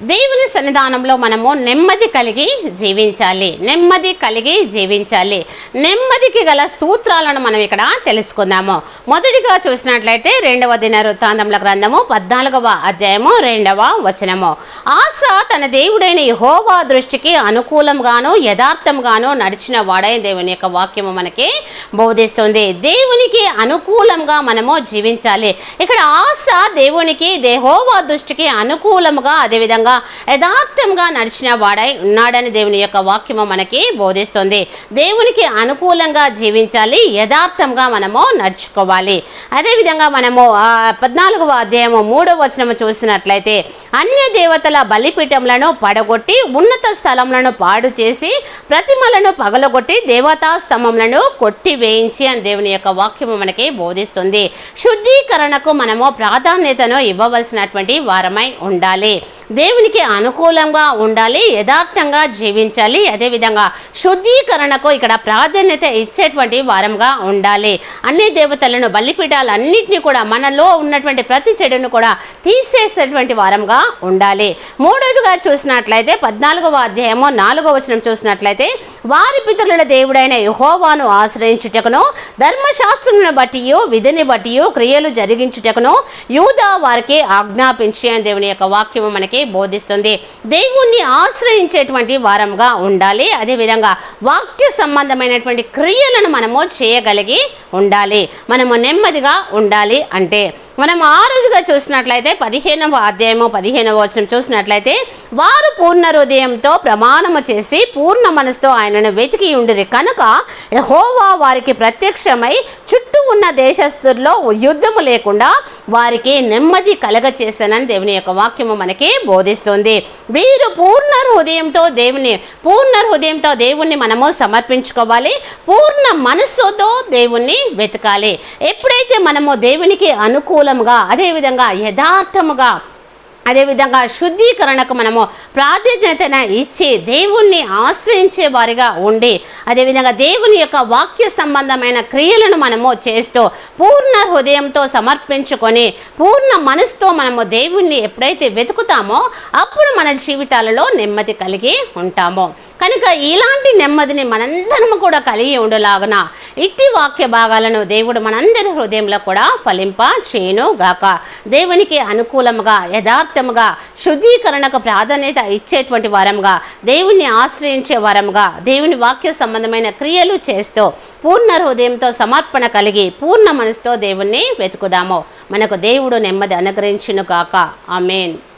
దేవుని సన్నిధానంలో మనము నెమ్మది కలిగి జీవించాలి. నెమ్మది కలిగి జీవించాలి. నెమ్మదికి గల సూత్రాలను మనం ఇక్కడ తెలుసుకుందాము. మొదటిగా చూసినట్లయితే రెండవ దిన వృత్తాంతముల గ్రంథము పద్నాలుగవ అధ్యాయము రెండవ వచనము. ఆశ తన దేవుడైన యహోవా దృష్టికి అనుకూలంగాను యథార్థంగాను నడిచిన వాడై దేవుని యొక్క వాక్యము మనకి బోధిస్తుంది. దేవునికి అనుకూలంగా మనము జీవించాలి. ఇక్కడ ఆశ దేవునికి దేహోవా దృష్టికి అనుకూలముగా అదేవిధంగా యథార్థంగా నడిచిన వాడై ఉన్నాడని దేవుని యొక్క వాక్యము మనకి బోధిస్తుంది. దేవునికి అనుకూలంగా జీవించాలి యథార్థంగా మనము నడుచుకోవాలి. అదేవిధంగా మనము పద్నాలుగవ అధ్యాయము మూడవ వచనము చూసినట్లయితే అన్య దేవతల బలిపీఠములను పడగొట్టి ఉన్నత స్థలములను పాడు చేసి ప్రతిమలను పగలగొట్టి దేవతా స్తంభములను కొట్టి వేయించి అని దేవుని యొక్క వాక్యము మనకి బోధిస్తుంది. శుద్ధీకరణకు మనము ప్రాధాన్యతను ఇవ్వవలసినటువంటి వారమై ఉండాలి. దేవునికి అనుకూలంగా ఉండాలి యథార్థంగా జీవించాలి అదేవిధంగా శుద్ధీకరణకు ఇక్కడ ప్రాధాన్యత ఇచ్చేటువంటి వారంగా ఉండాలి. అన్ని దేవతలను బలిపీఠాలన్నింటినీ కూడా మనలో ఉన్నటువంటి ప్రతి చెడును కూడా తీసేసేటువంటి వారంగా ఉండాలి. మూడోదిగా చూసినట్లయితే పద్నాలుగవ అధ్యాయము నాలుగవ వచనం చూసినట్లయితే వారి పితరుల దేవుడైన యహోవాను ఆశ్రయించుటకును ధర్మశాస్త్రమును బట్టి విధిని బట్టి క్రియలు జరిగించుటకును యూదా వారికి ఆజ్ఞాపించి అని దేవుని యొక్క వాక్యము మనకి బోధిస్తుంది. దేవుణ్ణి ఆశ్రయించేటువంటి వారంగా ఉండాలి. అదేవిధంగా వాక్య సంబంధమైనటువంటి క్రియలను మనము చేయగలిగి ఉండాలి. మనము నెమ్మదిగా ఉండాలి అంటే మనం ఆరుదిగా చూసినట్లయితే పదిహేనవ అధ్యాయము పదిహేనవ వచనం చూసినట్లయితే వారు పూర్ణ హృదయంతో ప్రమాణము చేసి పూర్ణ మనసుతో ఆయనను వెతికి ఉండిరి. కనుక హోవా వారికి ప్రత్యక్షమై చుట్టూ ఉన్న దేశస్థుల్లో యుద్ధము లేకుండా వారికి నెమ్మది కలగ చేశానని దేవుని యొక్క వాక్యము మనకి బోధిస్తుంది. వీరు పూర్ణ హృదయంతో దేవుని పూర్ణ హృదయంతో దేవుణ్ణి మనము సమర్పించుకోవాలి. పూర్ణ మనస్సుతో దేవుణ్ణి వెతకాలి. ఎప్పుడైతే మనము దేవునికి అనుకూలముగా అదేవిధంగా యథార్థముగా అదేవిధంగా శుద్ధీకరణకు మనము ప్రాధాన్యతను ఇచ్చి దేవుణ్ణి ఆశ్రయించే వారిగా ఉండి అదేవిధంగా దేవుని యొక్క వాక్య సంబంధమైన క్రియలను మనము చేస్తూ పూర్ణ హృదయంతో సమర్పించుకొని పూర్ణ మనసుతో మనము దేవుణ్ణి ఎప్పుడైతే వెతుకుతామో అప్పుడు మన జీవితాలలో నెమ్మది కలిగి ఉంటాము. కనుక ఇలాంటి నెమ్మదిని మనందరము కూడా కలిగి ఉండలాగున ఇట్టి వాక్య భాగాలను దేవుడు మనందరి హృదయంలో కూడా ఫలింప చేయను గాక. దేవునికి అనుకూలముగా యథార్థముగా శుద్ధీకరణకు ప్రాధాన్యత ఇచ్చేటువంటి వారంగా దేవుణ్ణి ఆశ్రయించే వారంగా దేవుని వాక్య సంబంధమైన క్రియలు చేస్తూ పూర్ణ హృదయంతో సమర్పణ కలిగి పూర్ణ మనసుతో దేవుణ్ణి వెతుకుదాము. మనకు దేవుడు నెమ్మది అనుగ్రహించును గాక. ఆమెన్.